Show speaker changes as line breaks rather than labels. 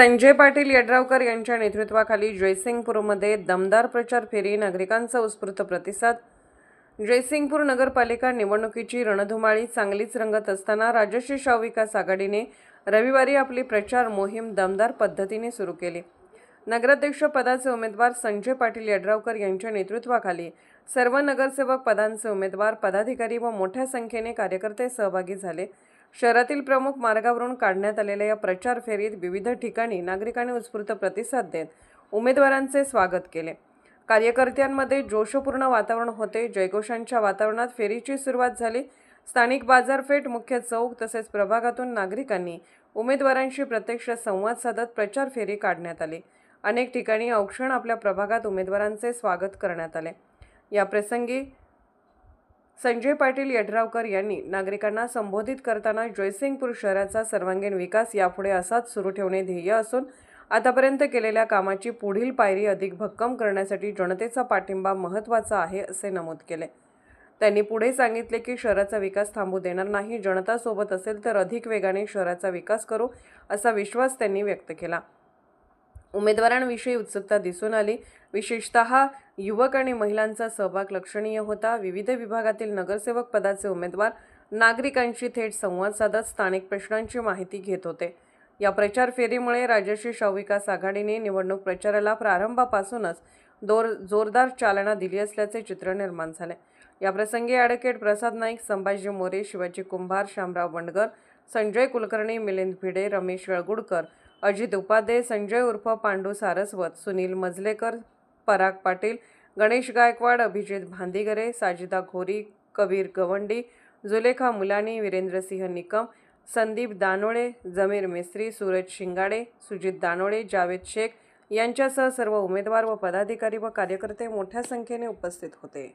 संजय पाटील यड्रावकर यांच्या नेतृत्वाखाली जयसिंगपूरमध्ये दमदार प्रचार फेरी नागरिकांचा उत्स्फूर्त प्रतिसाद. जयसिंगपूर नगरपालिका निवडणुकीची रणधुमाळी चांगलीच रंगत असताना राजश्री शाहू विकास आघाडीने रविवारी आपली प्रचार मोहीम दमदार पद्धतीने सुरू केली. नगराध्यक्ष पदाचे उमेदवार संजय पाटील यड्रावकर यांच्या नेतृत्वाखाली सर्व नगरसेवक पदांचे उमेदवार पदाधिकारी व मोठ्या संख्येने कार्यकर्ते सहभागी झाले. शहरातील प्रमुख मार्गावरून काढण्यात आलेल्या या प्रचार फेरीत विविध ठिकाणी नागरिकांनी उत्स्फूर्त प्रतिसाद देत उमेदवारांचे स्वागत केले. कार्यकर्त्यांमध्ये जोशपूर्ण वातावरण होते. जयघोषांच्या वातावरणात फेरीची सुरुवात झाली. स्थानिक बाजारपेठ मुख्य चौक तसेच प्रभागातून नागरिकांनी उमेदवारांशी प्रत्यक्ष संवाद साधत प्रचार फेरी काढण्यात आली. अनेक ठिकाणी औक्षण आपल्या प्रभागात उमेदवारांचे स्वागत करण्यात आले. या प्रसंगी संजय पाटील यड्रावकर यांनी नागरिकांना संबोधित करताना जयसिंगपूर शहराचा सर्वांगीण विकास यापुढे असाच सुरू ठेवणे ध्येय असून आतापर्यंत केलेल्या कामाची पुढील पायरी अधिक भक्कम करण्यासाठी जनतेचा पाठिंबा महत्त्वाचा आहे असे नमूद केले. त्यांनी पुढे सांगितले की शहराचा विकास थांबू देणार नाही जनता सोबत असेल तर अधिक वेगाने शहराचा विकास करू असा विश्वास त्यांनी व्यक्त केला. उमेदवारांविषयी उत्सुकता दिसून आली. विशेषतः युवक आणि महिलांचा सहभाग लक्षणीय होता. विविध विभागातील नगरसेवक पदाचे उमेदवार नागरिकांशी थेट संवाद साधत स्थानिक प्रश्नांची माहिती घेत होते. या प्रचार फेरीमुळे राजश्री शाहविकास आघाडीने निवडणूक प्रचाराला प्रारंभापासूनच दोर जोरदार चालना दिली असल्याचे चित्र निर्माण झाले. याप्रसंगी ॲडव्होकेट प्रसाद नाईक संभाजी मोरे शिवाजी कुंभार शामराव बंडगर संजय कुलकर्णी मिलिंद भिडे रमेश वेळगुडकर अजित उपाध्ये संजय उर्फ पांडू सारस्वत सुनील मजलेकर पराग पाटील गणेश गायकवाड अभिजित भांदिगरे साजिदा घोरी कबीर गवंडी जुलेखा मुलानी वीरेंद्रसिंह निकम संदीप दानोळे जमीर मिस्त्री सूरज शिंगाडे सुजित दानोळे जावेद शेख यांच्यासह सर्व उमेदवार व पदाधिकारी व कार्यकर्ते मोठ्या संख्येने उपस्थित होते.